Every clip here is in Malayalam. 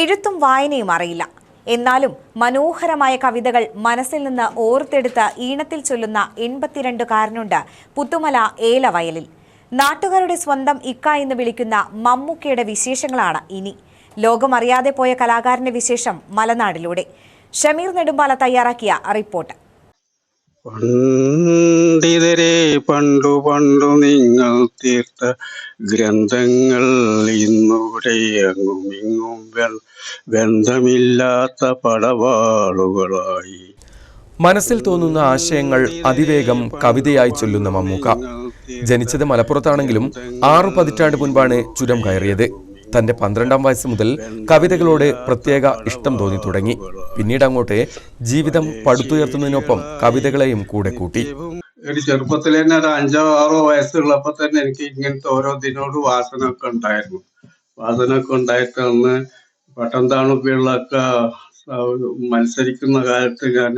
എഴുത്തും വായനയും അറിയില്ല. എന്നാലും മനോഹരമായ കവിതകൾ മനസ്സിൽ നിന്ന് ഓർത്തെടുത്ത് ഈണത്തിൽ ചൊല്ലുന്ന എൺപത്തിരണ്ടുകാരനുണ്ട് പുത്തുമല ഏലവയലിൽ. നാട്ടുകാരുടെ സ്വന്തം ഇക്ക എന്ന് വിളിക്കുന്ന മമ്മൂക്കയുടെ വിശേഷങ്ങളാണ് ഇനി. ലോകമറിയാതെ പോയ കലാകാരന്റെ വിശേഷം മലനാടിലൂടെ. ഷമീർ നെടുമ്പാല തയ്യാറാക്കിയ റിപ്പോർട്ട്. പണ്ഡിതരെ പണ്ടു പണ്ടു നിങ്ങൾ തീർത്ത ഗ്രന്ഥങ്ങൾ ഇന്നൂടെ അങ്ങും ഇങ്ങും വെൽ- ബന്ധമില്ലാത്ത പടവാളുകളായി. മനസ്സിൽ തോന്നുന്ന ആശയങ്ങൾ അതിവേഗം കവിതയായി ചൊല്ലുന്ന മമ്മൂക്ക. ജനിച്ചത് മലപ്പുറത്താണെങ്കിലും ആറു പതിറ്റാണ്ട് മുൻപാണ് ചുരം കയറിയത്. തന്റെ പന്ത്രണ്ടാം വയസ്സ് മുതൽ കവിതകളോട് പ്രത്യേക ഇഷ്ടം തോന്നി തുടങ്ങി. പിന്നീട് അങ്ങോട്ട് ജീവിതം പടുത്തുയർത്തുന്നതിനൊപ്പം കവിതകളെയും കൂടെ കൂട്ടി. ഒരു ചെറുപ്പത്തിൽ തന്നെ ഒരു അഞ്ചോ ആറോ വയസ്സുള്ളപ്പോ തന്നെ എനിക്ക് ഇങ്ങനത്തെ ഓരോ ദിനോട് വാസന ഒക്കെ ഉണ്ടായിരുന്നു. വാസന ഒക്കെ ഉണ്ടായിട്ട് അന്ന് പട്ടംതാണുപ്പിള്ളൊക്കെ മത്സരിക്കുന്ന കാലത്ത് ഞാൻ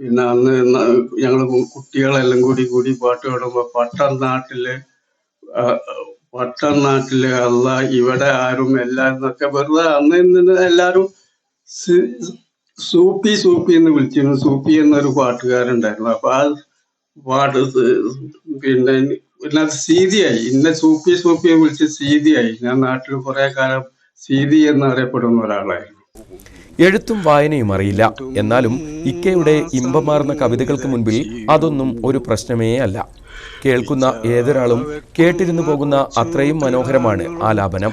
പിന്നെ അന്ന് ഞങ്ങൾ കുട്ടികളെല്ലാം കൂടി കൂടി പാട്ട് പാടുമ്പോ പട്ടം നാട്ടിൽ പട്ടം നാട്ടിൽ അല്ല ഇവിടെ ആരും എല്ലാരും ഒക്കെ വെറുതെ അന്ന് ഇന്ന് എല്ലാരും സൂപ്പി സൂപ്പി എന്ന് വിളിച്ചിരുന്നു. സൂപ്പി എന്നൊരു പാട്ടുകാരുണ്ടായിരുന്നു അപ്പൊ ആ സ് പിന്നെ പിന്നെ സീതിയായി. ഇന്നെ സൂപ്പി സൂപ്പിയെ വിളിച്ച് സീതിയായി. ഞാൻ നാട്ടിൽ കുറെ കാലം സീതി എന്നറിയപ്പെടുന്ന ഒരാളായിരുന്നു. എഴുത്തും വായനയും അറിയില്ല. എന്നാലും ഇക്കയുടെ ഇമ്പമാർന്ന കവിതകൾക്ക് മുൻപിൽ അതൊന്നും ഒരു പ്രശ്നമേ അല്ല. കേൾക്കുന്ന ഏതൊരാളും കേട്ടിരുന്നു പോകുന്ന അത്രയും മനോഹരമാണ് ആലാപനം.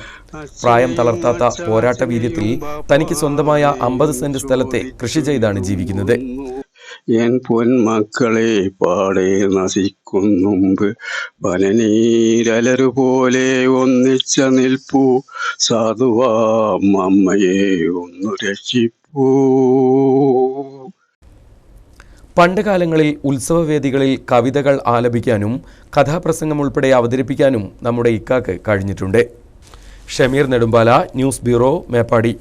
പ്രായം തളർത്താത്ത പോരാട്ട വീര്യത്തിൽ തനിക്ക് സ്വന്തമായ അമ്പത് സെന്റ് സ്ഥലത്തെ കൃഷി ചെയ്താണ് ജീവിക്കുന്നത്. എൻ പൊന്മക്കളെ പാടെ നശിക്കും മുമ്പ് പനനീരലരു പോലെ ഒന്നിച്ച നിൽപ്പൂ. സാധുവാം അമ്മയെ ഒന്നു രക്ഷിപ്പൂ. പണ്ട് കാലങ്ങളിൽ ഉത്സവവേദികളിൽ കവിതകൾ ആലപിക്കാനും കഥാപ്രസംഗം ഉൾപ്പെടെ അവതരിപ്പിക്കാനും നമ്മുടെ ഇക്കാക്ക് കഴിഞ്ഞിട്ടുണ്ട്. Shameer Nedumpala news bureau Meppadi.